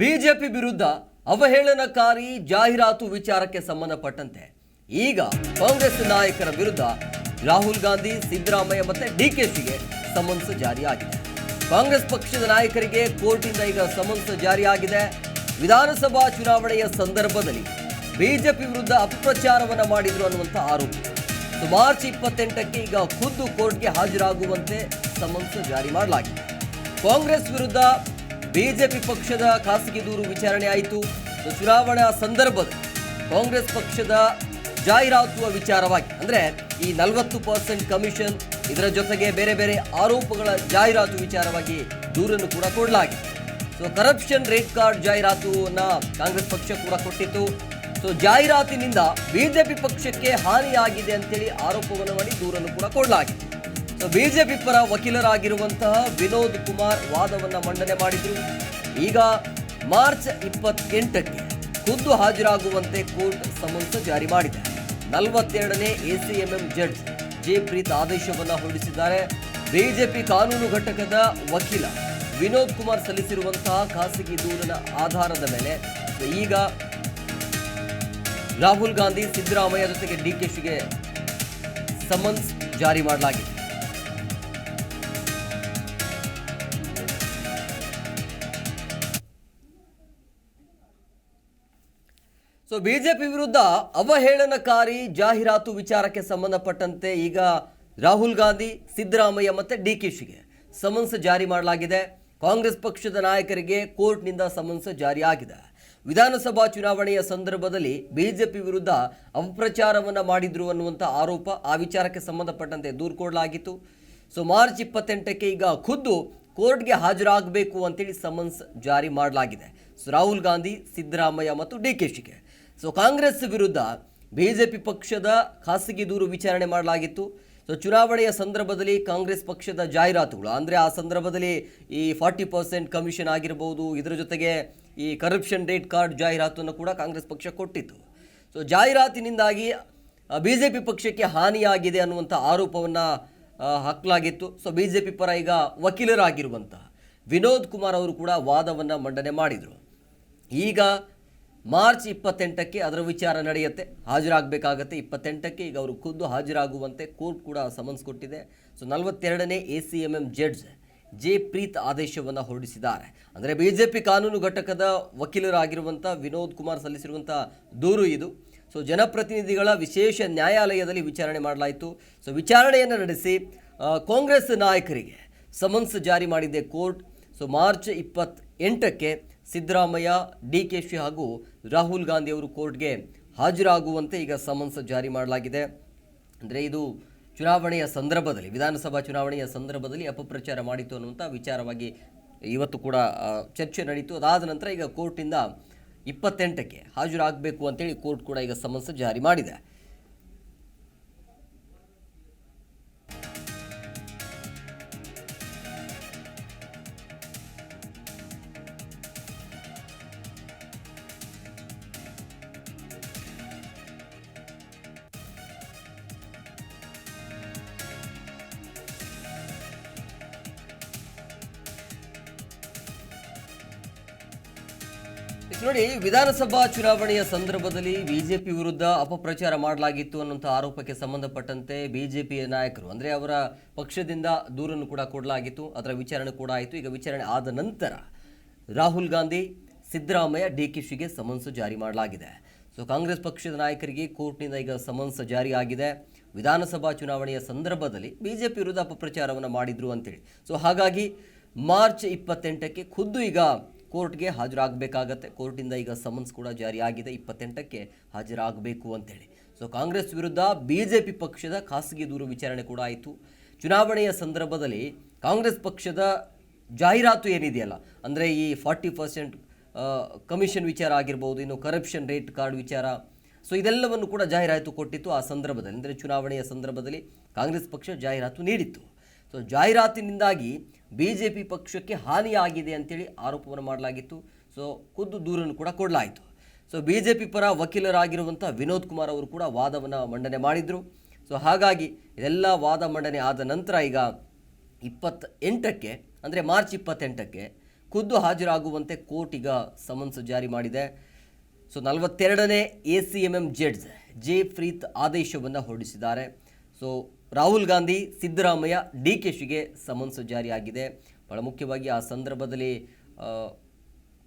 BJP ವಿರುದ್ಧ ಅವಹೇಳನಕಾರಿ ಜಾಹೀರಾತು ವಿಚಾರಕ್ಕೆ ಸಂಬಂಧಪಟ್ಟಂತೆ ಈಗ ಕಾಂಗ್ರೆಸ್ ನಾಯಕರ ವಿರುದ್ಧ ರಾಹುಲ್ ಗಾಂಧಿ, ಸಿದ್ದರಾಮಯ್ಯ ಮತ್ತೆ ಡಿಕೆಸಿಗೆ ಸಮನ್ಸ್ ಜಾರಿಯಾಗಿದೆ. ಕಾಂಗ್ರೆಸ್ ಪಕ್ಷದ ನಾಯಕರಿಗೆ ಕೋರ್ಟಿಂದ ಈಗ ಸಮನ್ಸ್ ಜಾರಿಯಾಗಿದೆ. ವಿಧಾನಸಭಾ ಚುನಾವಣೆಯ ಸಂದರ್ಭದಲ್ಲಿ ಬಿಜೆಪಿ ವಿರುದ್ಧ ಅಪಪ್ರಚಾರವನ್ನ ಮಾಡಿದ್ರು ಅನ್ನುವಂಥ ಆರೋಪ. ಮಾರ್ಚ್ ಇಪ್ಪತ್ತೆಂಟಕ್ಕೆ ಈಗ ಖುದ್ದು ಕೋರ್ಟ್ಗೆ ಹಾಜರಾಗುವಂತೆ ಸಮನ್ಸ್ ಜಾರಿ ಮಾಡಲಾಗಿದೆ. ಕಾಂಗ್ರೆಸ್ ವಿರುದ್ಧ ಬಿಜೆಪಿ ಪಕ್ಷದ ಖಾಸಗಿ ದೂರು ವಿಚಾರಣೆ ಆಯಿತು. ಚುನಾವಣಾ ಸಂದರ್ಭದಲ್ಲಿ ಕಾಂಗ್ರೆಸ್ ಪಕ್ಷದ ಜಾಹೀರಾತುವ ವಿಚಾರವಾಗಿ. ಅಂದ್ರೆ ಈ ನಲವತ್ತು ಪರ್ಸೆಂಟ್ ಕಮಿಷನ್ ಇದರ ಜೊತೆಗೆ ಬೇರೆ ಬೇರೆ ಆರೋಪಗಳ ಜಾಹೀರಾತು ವಿಚಾರವಾಗಿ ದೂರನ್ನು ಕೂಡ ಕೊಡಲಾಗಿದೆ. ಸೊ ಕರಪ್ಷನ್ ರೇಟ್ ಕಾರ್ಡ್ ಜಾಹೀರಾತುವನ್ನು ಕಾಂಗ್ರೆಸ್ ಪಕ್ಷ ಕೂಡ ಕೊಟ್ಟಿತ್ತು. ಸೊ ಜಾಹೀರಾತಿನಿಂದ ಬಿಜೆಪಿ ಪಕ್ಷಕ್ಕೆ ಹಾನಿಯಾಗಿದೆ ಅಂತೇಳಿ ಆರೋಪವನ್ನು ಮಾಡಿ ದೂರನ್ನು ಕೂಡ ಕೊಡಲಾಗಿದೆ. ಬಿಜೆಪಿ ಪರ ವಕೀಲರಾಗಿರುವಂತಹ ವಿನೋದ್ ಕುಮಾರ್ ವಾದವನ್ನು ಮಂಡನೆ ಮಾಡಿದರು. ಈಗ ಮಾರ್ಚ್ ಇಪ್ಪತ್ತೆಂಟಕ್ಕೆ ಖುದ್ದು ಹಾಜರಾಗುವಂತೆ ಕೋರ್ಟ್ ಸಮನ್ಸ್ ಜಾರಿ ಮಾಡಿದೆ. ನಲವತ್ತೆರಡನೇ ಎಸಿಎಂಎಂ ಜಡ್ಜ್ ಜೆ ಪ್ರೀತ್ ಆದೇಶವನ್ನ ಹೊರಡಿಸಿದ್ದಾರೆ. ಬಿಜೆಪಿ ಕಾನೂನು ಘಟಕದ ವಕೀಲ ವಿನೋದ್ ಕುಮಾರ್ ಸಲ್ಲಿಸಿರುವಂತಹ ಖಾಸಗಿ ದೂರಿನ ಆಧಾರದ ಮೇಲೆ ಈಗ ರಾಹುಲ್ ಗಾಂಧಿ ಸಿದ್ದರಾಮಯ್ಯ ಜೊತೆಗೆ ಡಿಕೆಶಿಗೆ ಸಮನ್ಸ್ ಜಾರಿ ಮಾಡಲಾಗಿದೆ. ಸೊ ಬಿಜೆಪಿ ವಿರುದ್ಧ ಅವಹೇಳನಕಾರಿ ಜಾಹೀರಾತು ವಿಚಾರಕ್ಕೆ ಸಂಬಂಧಪಟ್ಟಂತೆ ಈಗ ರಾಹುಲ್ ಗಾಂಧಿ, ಸಿದ್ದರಾಮಯ್ಯ ಮತ್ತು ಡಿ ಕೆ ಶಿಗೆ ಸಮನ್ಸ್ ಜಾರಿ ಮಾಡಲಾಗಿದೆ. ಕಾಂಗ್ರೆಸ್ ಪಕ್ಷದ ನಾಯಕರಿಗೆ ಕೋರ್ಟ್ನಿಂದ ಸಮನ್ಸ್ ಜಾರಿಯಾಗಿದೆ ವಿಧಾನಸಭಾ ಚುನಾವಣೆಯ ಸಂದರ್ಭದಲ್ಲಿ ಬಿಜೆಪಿ ವಿರುದ್ಧ ಅಪಪ್ರಚಾರವನ್ನು ಮಾಡಿದ್ರು ಅನ್ನುವಂಥ ಆರೋಪ ಆ ವಿಚಾರಕ್ಕೆ ಸಂಬಂಧಪಟ್ಟಂತೆ ದೂರು ಕೊಡಲಾಗಿತ್ತು. ಸೊ ಮಾರ್ಚ್ ಇಪ್ಪತ್ತೆಂಟಕ್ಕೆ ಈಗ ಖುದ್ದು ಕೋರ್ಟ್ಗೆ ಹಾಜರಾಗಬೇಕು ಅಂತೇಳಿ ಸಮನ್ಸ್ ಜಾರಿ ಮಾಡಲಾಗಿದೆ. ಸೊ ರಾಹುಲ್ ಗಾಂಧಿ, ಸಿದ್ದರಾಮಯ್ಯ ಮತ್ತು ಡಿ ಕೆ ಶಿಗೆ ಸೊ ಕಾಂಗ್ರೆಸ್ ವಿರುದ್ಧ ಬಿಜೆಪಿ ಪಕ್ಷದ ಖಾಸಗಿ ದೂರು ವಿಚಾರಣೆ ಮಾಡಲಾಗಿತ್ತು. ಸೊ ಚುನಾವಣೆಯ ಸಂದರ್ಭದಲ್ಲಿ ಕಾಂಗ್ರೆಸ್ ಪಕ್ಷದ ಜಾಹೀರಾತುಗಳು, ಅಂದರೆ ಆ ಸಂದರ್ಭದಲ್ಲಿ ಈ ಫಾರ್ಟಿ ಪರ್ಸೆಂಟ್ ಕಮಿಷನ್ ಆಗಿರ್ಬೋದು, ಇದರ ಜೊತೆಗೆ ಈ ಕರಪ್ಷನ್ ರೇಟ್ ಕಾರ್ಡ್ ಜಾಹೀರಾತನ್ನು ಕೂಡ ಕಾಂಗ್ರೆಸ್ ಪಕ್ಷ ಕೊಟ್ಟಿತ್ತು. ಸೊ ಜಾಹೀರಾತಿನಿಂದಾಗಿ ಬಿ ಜೆ ಪಿ ಪಕ್ಷಕ್ಕೆ ಹಾನಿಯಾಗಿದೆ ಅನ್ನುವಂಥ ಆರೋಪವನ್ನು ಹಾಕಲಾಗಿತ್ತು. ಸೊ ಬಿ ಜೆ ಪಿ ಪರ ಈಗ ವಕೀಲರಾಗಿರುವಂತಹ ವಿನೋದ್ ಕುಮಾರ್ ಅವರು ಕೂಡ ವಾದವನ್ನು ಮಂಡನೆ ಮಾಡಿದರು. ಈಗ ಮಾರ್ಚ್ ಇಪ್ಪತ್ತೆಂಟಕ್ಕೆ ಅದರ ವಿಚಾರ ನಡೆಯುತ್ತೆ. ಹಾಜರಾಗಬೇಕಾಗತ್ತೆ. ಇಪ್ಪತ್ತೆಂಟಕ್ಕೆ ಈಗ ಅವರು ಖುದ್ದು ಹಾಜರಾಗುವಂತೆ ಕೋರ್ಟ್ ಕೂಡ ಸಮನ್ಸ್ ಕೊಟ್ಟಿದೆ. ಸೊ, ನಲವತ್ತೆರಡನೇ A C M M judge J Preeth ಆದೇಶವನ್ನು ಹೊರಡಿಸಿದ್ದಾರೆ. ಅಂದರೆ ಬಿ ಜೆ ಪಿ ಕಾನೂನು ಘಟಕದ ವಕೀಲರಾಗಿರುವಂಥ ವಿನೋದ್ ಕುಮಾರ್ ಸಲ್ಲಿಸಿರುವಂಥ ದೂರು ಇದು. ಸೊ, ಜನಪ್ರತಿನಿಧಿಗಳ ವಿಶೇಷ ನ್ಯಾಯಾಲಯದಲ್ಲಿ ವಿಚಾರಣೆ ಮಾಡಲಾಯಿತು. ಸೊ, ವಿಚಾರಣೆಯನ್ನು ನಡೆಸಿ ಕಾಂಗ್ರೆಸ್ ನಾಯಕರಿಗೆ ಸಮನ್ಸ್ ಜಾರಿ ಮಾಡಿದೆ ಕೋರ್ಟ್. ಸೊ, ಮಾರ್ಚ್ ಇಪ್ಪತ್ ಎಂಟಕ್ಕೆ ಸಿದ್ದರಾಮಯ್ಯ ಡಿ ಕೆ ಶಿ ಹಾಗೂ ರಾಹುಲ್ ಗಾಂಧಿ ಅವರು ಕೋರ್ಟ್ಗೆ ಹಾಜರಾಗುವಂತೆ ಈಗ ಸಮನ್ಸ್ ಜಾರಿ ಮಾಡಲಾಗಿದೆ. ಅಂದರೆ ಇದು ಚುನಾವಣೆಯ ಸಂದರ್ಭದಲ್ಲಿ, ವಿಧಾನಸಭಾ ಚುನಾವಣೆಯ ಸಂದರ್ಭದಲ್ಲಿ ಅಪಪ್ರಚಾರ ಮಾಡಿತು ಅನ್ನುವಂಥ ವಿಚಾರವಾಗಿ ಇವತ್ತು ಕೂಡ ಚರ್ಚೆ ನಡೀತು. ಅದಾದ ನಂತರ ಈಗ ಕೋರ್ಟಿಂದ ಇಪ್ಪತ್ತೆಂಟಕ್ಕೆ ಹಾಜರಾಗಬೇಕು ಅಂತೇಳಿ ಕೋರ್ಟ್ ಕೂಡ ಈಗ ಸಮನ್ಸ್ ಜಾರಿ ಮಾಡಿದೆ. ನೋಡಿ, ವಿಧಾನಸಭಾ ಚುನಾವಣೆಯ ಸಂದರ್ಭದಲ್ಲಿ ಬಿಜೆಪಿ ವಿರುದ್ಧ ಅಪಪ್ರಚಾರ ಮಾಡಲಾಗಿತ್ತು ಅನ್ನುವಂಥ ಆರೋಪಕ್ಕೆ ಸಂಬಂಧಪಟ್ಟಂತೆ ಬಿಜೆಪಿಯ ನಾಯಕರು, ಅಂದರೆ ಅವರ ಪಕ್ಷದಿಂದ ದೂರನ್ನು ಕೂಡ ಕೊಡಲಾಗಿತ್ತು, ಅದರ ವಿಚಾರಣೆ ಕೂಡ ಆಯಿತು. ಈಗ ವಿಚಾರಣೆ ಆದ ನಂತರ ರಾಹುಲ್ ಗಾಂಧಿ, ಸಿದ್ದರಾಮಯ್ಯ ಡಿ ಕೆ ಶಿಗೆ ಸಮನ್ಸ್ ಜಾರಿ ಮಾಡಲಾಗಿದೆ. ಸೊ ಕಾಂಗ್ರೆಸ್ ಪಕ್ಷದ ನಾಯಕರಿಗೆ ಕೋರ್ಟ್ನಿಂದ ಈಗ ಸಮನ್ಸ್ ಜಾರಿ ಆಗಿದೆ. ವಿಧಾನಸಭಾ ಚುನಾವಣೆಯ ಸಂದರ್ಭದಲ್ಲಿ ಬಿಜೆಪಿ ವಿರುದ್ಧ ಅಪಪ್ರಚಾರವನ್ನು ಮಾಡಿದ್ರು ಅಂತೇಳಿ. ಸೊ ಹಾಗಾಗಿ ಮಾರ್ಚ್ ಇಪ್ಪತ್ತೆಂಟಕ್ಕೆ ಖುದ್ದು ಈಗ ಕೋರ್ಟ್ಗೆ ಹಾಜರಾಗಬೇಕಾಗತ್ತೆ. ಕೋರ್ಟಿಂದ ಈಗ ಸಮನ್ಸ್ ಕೂಡ ಜಾರಿಯಾಗಿದೆ. ಇಪ್ಪತ್ತೆಂಟಕ್ಕೆ ಹಾಜರಾಗಬೇಕು ಅಂತೇಳಿ ಸೊ ಕಾಂಗ್ರೆಸ್ ವಿರುದ್ಧ ಬಿ ಜೆ ಪಿ ಪಕ್ಷದ ಖಾಸಗಿ ದೂರು ವಿಚಾರಣೆ ಕೂಡ ಆಯಿತು. ಚುನಾವಣೆಯ ಸಂದರ್ಭದಲ್ಲಿ ಕಾಂಗ್ರೆಸ್ ಪಕ್ಷದ ಜಾಹೀರಾತು ಏನಿದೆಯಲ್ಲ, ಅಂದರೆ ಈ ಫಾರ್ಟಿ ಪರ್ಸೆಂಟ್ ಕಮಿಷನ್ ವಿಚಾರ ಆಗಿರ್ಬೋದು, ಇನ್ನು ಕರಪ್ಷನ್ ರೇಟ್ ಕಾರ್ಡ್ ವಿಚಾರ. ಸೊ ಇದೆಲ್ಲವನ್ನು ಕೂಡ ಜಾಹೀರಾತು ಕೊಟ್ಟಿತ್ತು. ಆ ಸಂದರ್ಭದಲ್ಲಿ, ಅಂದರೆ ಚುನಾವಣೆಯ ಸಂದರ್ಭದಲ್ಲಿ ಕಾಂಗ್ರೆಸ್ ಪಕ್ಷ ಜಾಹೀರಾತು ನೀಡಿತ್ತು. ಸೊ ಜಾಹೀರಾತಿನಿಂದಾಗಿ ಬಿ ಜೆ ಪಿ ಪಕ್ಷಕ್ಕೆ ಹಾನಿಯಾಗಿದೆ ಅಂತೇಳಿ ಆರೋಪವನ್ನು ಮಾಡಲಾಗಿತ್ತು. ಸೊ ಖುದ್ದು ದೂರನ್ನು ಕೂಡ ಕೊಡಲಾಯಿತು. ಸೊ ಬಿ ಜೆ ಪಿ ಪರ ವಕೀಲರಾಗಿರುವಂಥ ವಿನೋದ್ ಕುಮಾರ್ ಅವರು ಕೂಡ ವಾದವನ್ನು ಮಂಡನೆ ಮಾಡಿದರು. ಸೊ ಹಾಗಾಗಿ ಇದೆಲ್ಲ ವಾದ ಮಂಡನೆ ಆದ ನಂತರ ಈಗ ಇಪ್ಪತ್ತ ಎಂಟಕ್ಕೆ ಅಂದರೆ ಮಾರ್ಚ್ ಇಪ್ಪತ್ತೆಂಟಕ್ಕೆ ಖುದ್ದು ಹಾಜರಾಗುವಂತೆ ಕೋರ್ಟ್ ಈಗ ಸಮನ್ಸ್ ಜಾರಿ ಮಾಡಿದೆ. ಸೊ ನಲವತ್ತೆರಡನೇ A C M M judge J Preeth ಆದೇಶವನ್ನು ಹೊರಡಿಸಿದ್ದಾರೆ. So Rahul Gandhi Siddaramaiah D K ಶಿಗೆ summons ಜಾರಿಯಾಗಿದೆ. ಬಹಳ ಮುಖ್ಯವಾಗಿ ಆ ಸಂದರ್ಭದಲ್ಲಿ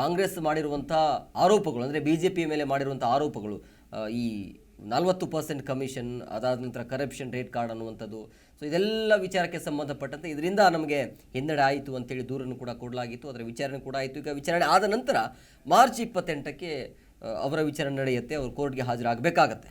ಕಾಂಗ್ರೆಸ್ ಮಾಡಿರುವಂಥ ಆರೋಪಗಳು, ಅಂದರೆ ಬಿ ಜೆ ಪಿ ಮೇಲೆ ಮಾಡಿರುವಂಥ ಆರೋಪಗಳು ಈ ನಲವತ್ತು ಪರ್ಸೆಂಟ್ ಕಮಿಷನ್, ಅದಾದ ನಂತರ ಕರಪ್ಷನ್ ರೇಟ್ ಕಾರ್ಡ್ ಅನ್ನುವಂಥದ್ದು. ಸೊ ಇದೆಲ್ಲ ವಿಚಾರಕ್ಕೆ ಸಂಬಂಧಪಟ್ಟಂತೆ ಇದರಿಂದ ನಮಗೆ ಹಿನ್ನಡೆ ಆಯಿತು ಅಂತೇಳಿ ದೂರನ್ನು ಕೂಡ ಕೊಡಲಾಗಿತ್ತು. ಅದರ ವಿಚಾರಣೆ ಕೂಡ ಆಯಿತು. ಈಗ ವಿಚಾರಣೆ ಆದ ನಂತರ ಮಾರ್ಚ್ ಇಪ್ಪತ್ತೆಂಟಕ್ಕೆ ಅವರ ವಿಚಾರಣೆ ನಡೆಯುತ್ತೆ. ಅವರು ಕೋರ್ಟ್ಗೆ ಹಾಜರಾಗಬೇಕಾಗತ್ತೆ.